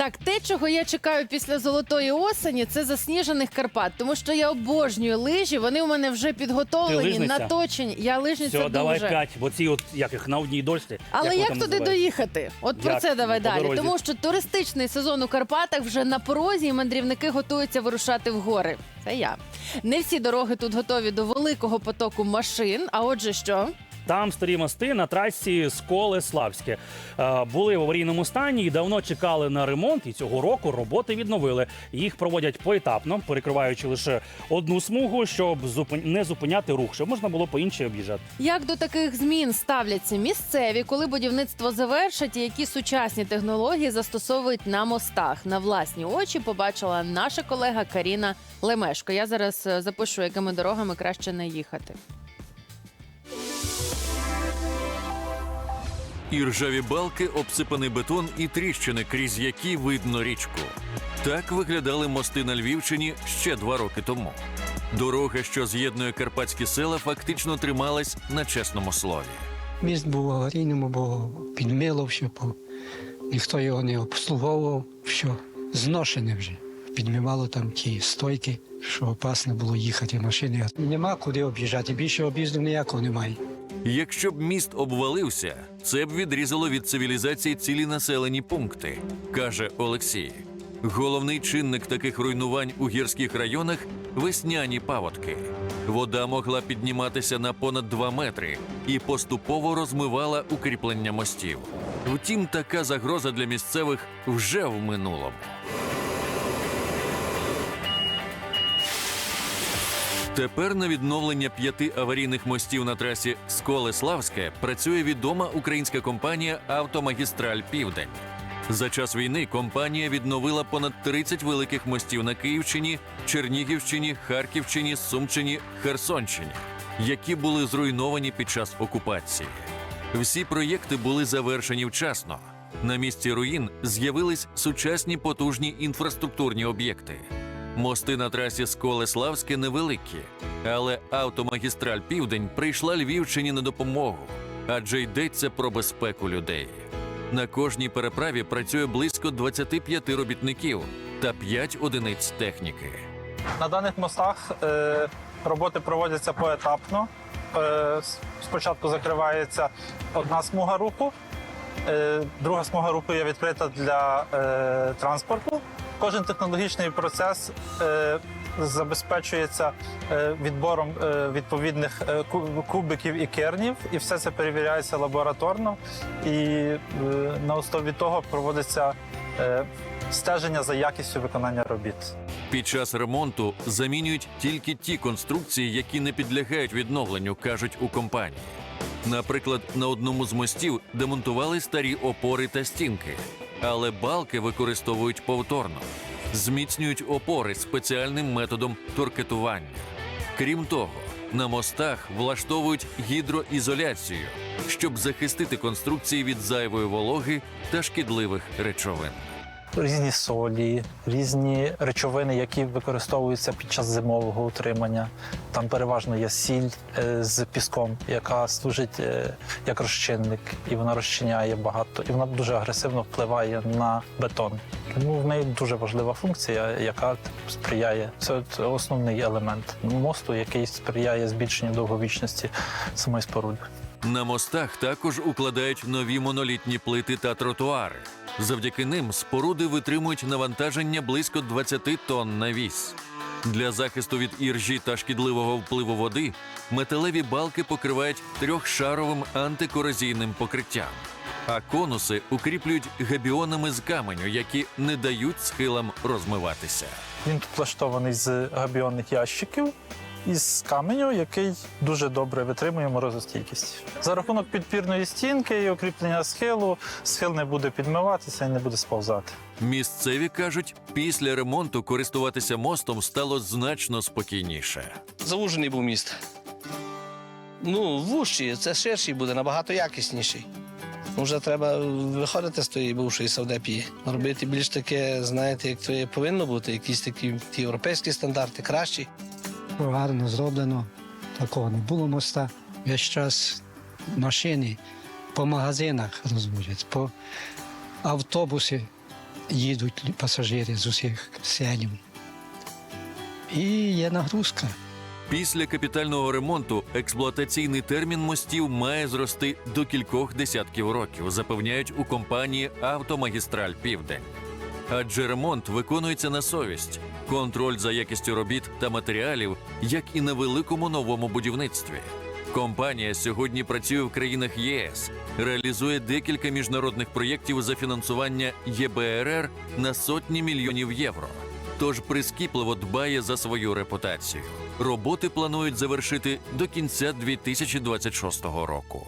Так, те, чого я чекаю після золотої осені, це засніжених Карпат, тому що я обожнюю лижі. Вони у мене вже підготовлені, лижниця? наточені. Я лижниця Все, давай дуже. п'ять, бо ці от як їх на одній дошці. Але як, туди доїхати? От про Як? це давай по далі. дорозі. Тому що туристичний сезон у Карпатах вже на порозі, і мандрівники готуються вирушати в гори. Це я. Не всі дороги тут готові до великого потоку машин. А отже, що? Там старі мости на трасі Сколе Славське Е, були в аварійному стані і давно чекали на ремонт. І цього року роботи відновили. Їх проводять поетапно, перекриваючи лише одну смугу, щоб не зупиняти рух, щоб можна було по іншій об'їжджати. Як до таких змін ставляться місцеві, коли будівництво завершать, і які сучасні технології застосовують на мостах? На власні очі побачила наша колега Каріна Лемешко. Я зараз е, запишу, якими дорогами краще не їхати. І ржаві балки, обсипаний бетон і тріщини, крізь які видно річку. Так виглядали мости на Львівщині ще два роки тому. Дорога, що з'єднує карпатські села, фактично трималась на чесному слові. Міст був аварійним, бо підмило все, ніхто його не обслуговував, все зношене вже. Підмивало там ті стойки, що опасно було їхати машини. Нема куди об'їжджати, більше об'їзду ніякого немає. Якщо б міст обвалився, це б відрізало від цивілізації цілі населені пункти, каже Олексій. Головний чинник таких руйнувань у гірських районах весняні паводки. Вода могла підніматися на понад 2 метри і поступово розмивала укріплення мостів. Втім, така загроза для місцевих вже в минулому. Тепер на відновлення п'яти аварійних мостів на трасі Сколе-Славське працює відома українська компанія Автомагістраль Південь. За час війни компанія відновила понад 30 великих мостів на Київщині, Чернігівщині, Харківщині, Сумщині, Херсонщині, які були зруйновані під час окупації. Всі проєкти були завершені вчасно. На місці руїн з'явились сучасні потужні інфраструктурні об'єкти. Мости на трасі Сколе-Славське невеликі, але автомагістраль Південь прийшла Львівщині на допомогу, адже йдеться про безпеку людей. На кожній переправі працює близько 25 робітників та 5 одиниць техніки. На даних мостах е, роботи проводяться поетапно. Е, спочатку закривається одна смуга руху, е, друга смуга руху є відкрита для е, транспорту. Кожен технологічний процес е, забезпечується е, відбором е, відповідних кубиків і кернів, і все це перевіряється лабораторно. І на основі того проводиться стеження за якістю виконання робіт. Під час ремонту замінюють тільки ті конструкції, які не підлягають відновленню, кажуть у компанії. Наприклад, на одному з мостів демонтували старі опори та стінки, але балки використовують повторно, зміцнюють опори спеціальним методом торкетування. Крім того, на мостах влаштовують гідроізоляцію, щоб захистити конструкції від зайвої вологи та шкідливих речовин. Різні солі, різні речовини, які використовуються під час зимового утримання. Там переважно є сіль е, з піском, яка служить е, як розчинник, і вона розчиняє багато, і вона дуже агресивно впливає на бетон. Тому в неї дуже важлива функція, яка сприяє. Це основний елемент мосту, який сприяє збільшенню довговічності самої споруди. На мостах також укладають нові монолітні плити та тротуари. Завдяки ним споруди витримують навантаження близько 20 тонн на вісь. Для захисту від іржі та шкідливого впливу води металеві балки покривають трьохшаровим антикорозійним покриттям, а конуси укріплюють габіонами з каменю, які не дають схилам розмиватися. Він тут влаштований з габіонних ящиків із каменю, який дуже добре витримує морозостійкість. За рахунок підпірної стінки і укріплення схилу схил не буде підмиватися і не буде сповзати. Місцеві кажуть, після ремонту користуватися мостом стало значно спокійніше. Завужений був міст. Ну, вужчий, це ширший буде, набагато якісніший. Вже треба виходити з тої бувшої савдепії, робити більш таке, знаєте, як то повинно бути, якісь такі ті європейські стандарти кращі. Гарно зроблено, такого не було моста. Весь час машини по магазинах розвозять, по автобуси їдуть пасажири з усіх селів. І є нагрузка. Після капітального ремонту експлуатаційний термін мостів має зрости до кількох десятків років, запевняють у компанії Автомагістраль Південь. Адже ремонт виконується на совість, контроль за якістю робіт та матеріалів, як і на великому новому будівництві. Компанія сьогодні працює в країнах ЄС, реалізує декілька міжнародних проєктів за фінансування ЄБРР на сотні мільйонів євро. Тож прискіпливо дбає за свою репутацію. Роботи планують завершити до кінця 2026 року.